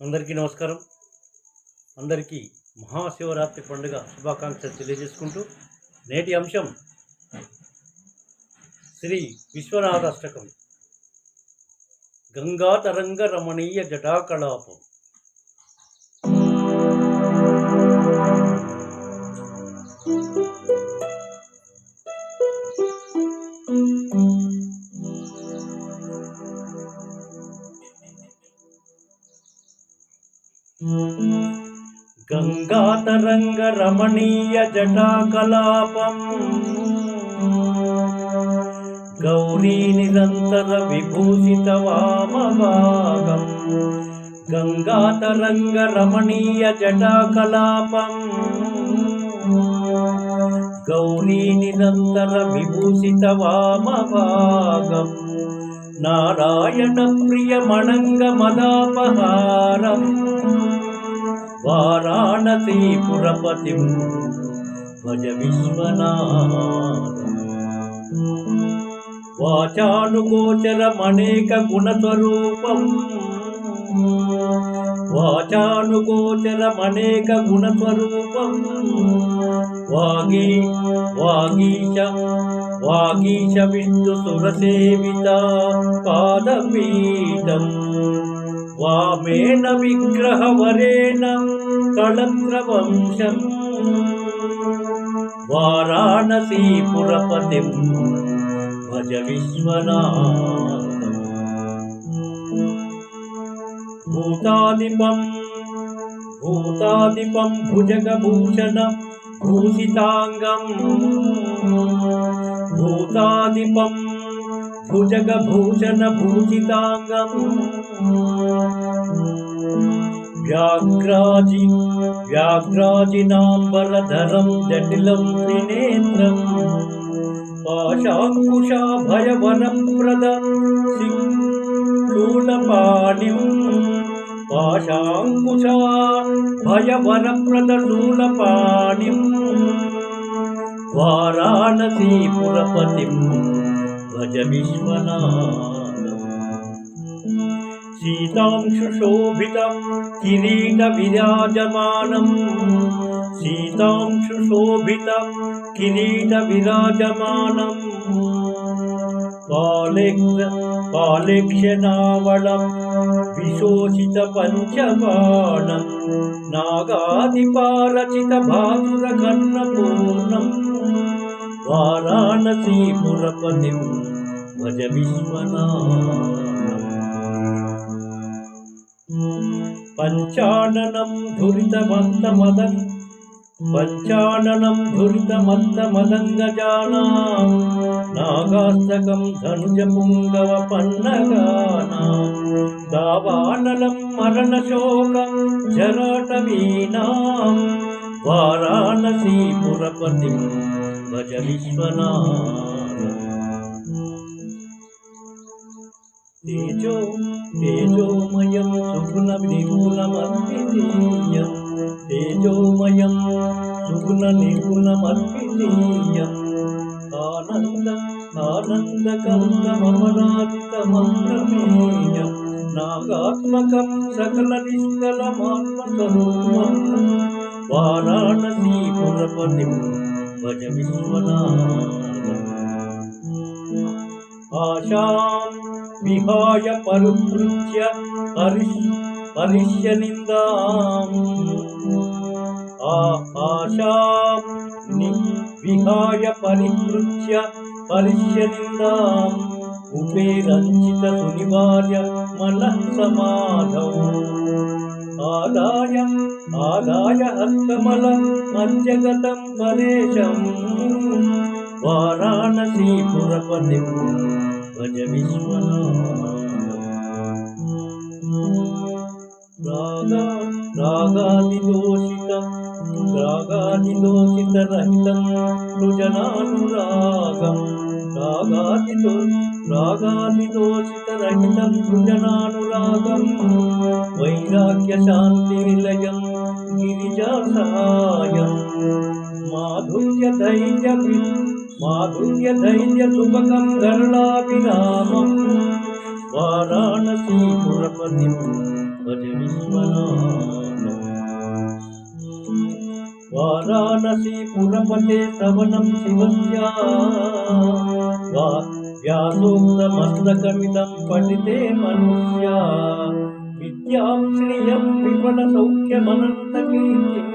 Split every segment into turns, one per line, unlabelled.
అందరికీ నమస్కారం. అందరికీ మహాశివరాత్రి పండుగ శుభాకాంక్షలు తెలియజేసుకుంటూ నేటి అంశం శ్రీ విశ్వనాథ అష్టకం గంగాతరంగ రమణీయ జటాకళాపం గంగా తరంగ రమణీయ జటాకలాపం. గౌరీ నిరంతర విభూషిత వామభాగం. గంగా తరంగ రమణీయ జటాకలాపం. గౌరీ నిరంతర విభూషిత వామభాగం. నారాయణ ప్రియ మణంగ మదాపహారం. వారాణసీపురపతిం భజ విశ్వనాథం. వాచానుగోచరమనేక గుణస్వరూపం. వాచానుగోచరమనేక గుణస్వరూపం. వాగీ వాగీశ వాగీశ విష్ణు సురసేవిత పాదపీఠం వామేన విగ్రహవరేణ కళత్రవంశం వారాణసీపురపతిం భజ విశ్వనాథం. భూతాదిపం భూతాదిపం భుజగభూషణం భూషితాంగం. భూతాదిపం భుజగభూషణ భూషితాంగం వ్యాఘ్రాజి వ్యాఘ్రాజినాంబరధరం జటిలం త్రినేత్రం పాశాంకుశాభయవరప్రద శూలపాణిం పాశాంకుశా భయవరప్రద सीतां सुशोभितं किरीटविराजमानम् सीतां सुशोभितं किरीटविराजमानम् पालेक्ष पालेक्षनावलं नागादिपालित भातुरखर्णपूर्णम् విశోషిత పంచబాణం నాగాదిపారచిత భాసుర కర్ణపూర్ణం వారాణసీపురపతిం భజ విశ్వనాథం పంచాననం ధురితమంతమదం పంచాననం ధురితమంతమదంగజానా నాగాస్తకం భజ విశ్వనాథం తేజో తేజోమయం సుగుణ నిగుణమర్పితీయం తేజోమయం సుగుణ నిగుణమర్పితీయం ఆనంద ఆనందకందమరాజితమప్రమేయం నాగాత్మకం సకల నిష్కలమాత్మస్వరూపం వారాణసీపురపతిం భజ విశ్వనాథం ఆశాం విహాయ పరుపృత్య పరిష్ పరిష్య నిందాం ఆ ఆశాం విహాయ పరిపృత్య పరిష్య నిందాం కుబేరంచిత సునివార్య మనః సమాధౌ ఆదాయ ఆదాయ హస్తమలం మధ్యగతం పరేశం వారాణసీపురపతిం భజ విశ్వనాథం రాగా రాగాది దోషిత రహితం సృజనానురాగం. రాగాదిదో రాగాదిదోషిత రహితం సృజనానురాగం. వైరాగ్య శాంతి నిలయం గిరిజా సహాయం. మాధుర్య ధైర్య మాధుర్య ధైర్య సుభగం గరుడాభిరామం వారాణసీపురపతిం భజ వారాణసీపురపతే శ్రవణం శివస్య వా వ్యాసోక్తమస్తకమిదం పఠితే మనుష్య విద్యాం శ్రియం విఫల సౌఖ్యమనంతకీర్తిం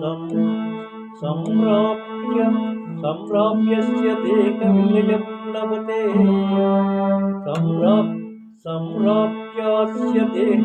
సం సంప్రాప్య సంప్రాప్యస్య దేహ విలయం లభతే సంప్రాప్ సంప్రాప్యాస్య దేహ